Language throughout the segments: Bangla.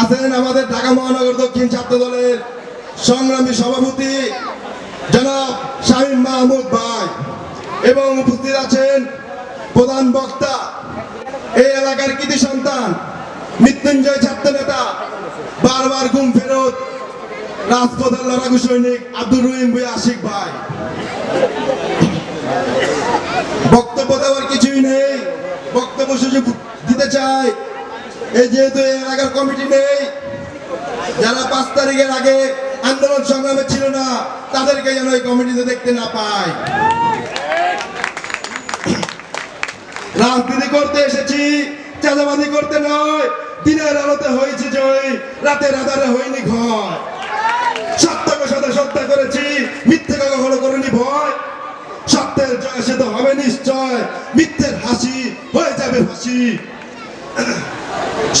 আছেন আমাদের ঢাকা মহানগর দক্ষিণ ছাত্র দলের সংগ্রামী সভাপতি জনাব শাহিন মাহমুদ ভাই এবং উপস্থিত আছেন প্রধান বক্তা, এই এলাকার কৃতি সন্তান, মৃত্যুঞ্জয় ছাত্র নেতা, বারবার ঘুম ফেরত রাজপথের লড়াকু সৈনিক আব্দুর রহিম ভুই আশিক ভাই। বক্তব্য দেওয়ার কিছুই নেই, বক্তব্য সুযোগ দিতে চাই। এই যেহেতু এলাকার কমিটি নেই, যারা পাঁচ তারিখের আগে আন্দোলন সংগ্রামে ছিল না, তাদেরকে যেন এই কমিটিতে দেখতে না পায়। রাজনীতি করতে এসেছি চাঁদাবাদি করতে নয়, দিনের আলোতে হয়েছে জয়, রাতের আধারে হয়নি ঘর সত্যকে সাথে সত্য করেছি মিথ্যেকে কখনো করিনি ভয়। সত্যের জয় সে তো হবে নিশ্চয়, মিথ্যের হাসি হয়ে যাবে ফাঁসি।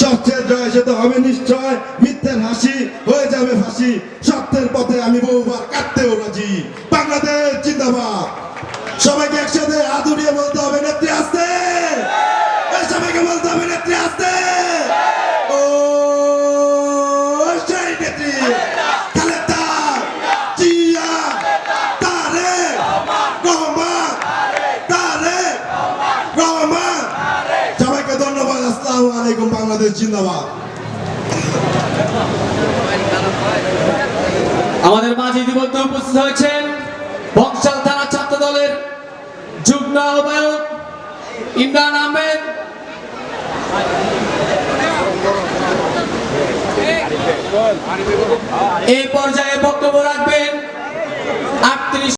সত্যের জয় সে তো হবে নিশ্চয়, মিথ্যের হাসি হয়ে যাবে ফাঁসি। সত্যের পথে আমি বহুবার কাটতেও রাজি। বাংলাদেশ জিন্দাবাদ। সবাইকে একসাথে আদুরিয়ে বলতে আলাইকুম বাংলাদেশ জিন্দাবাদ। আমাদের মাঝে ইতিমধ্যে উপস্থিত হয়েছেন বংশাল থানা ছাত্র দলের যুগ্ম আহ্বায়ক ইমরান আহমেদ। এই পর্যায়ে বক্তব্য আটত্রিশ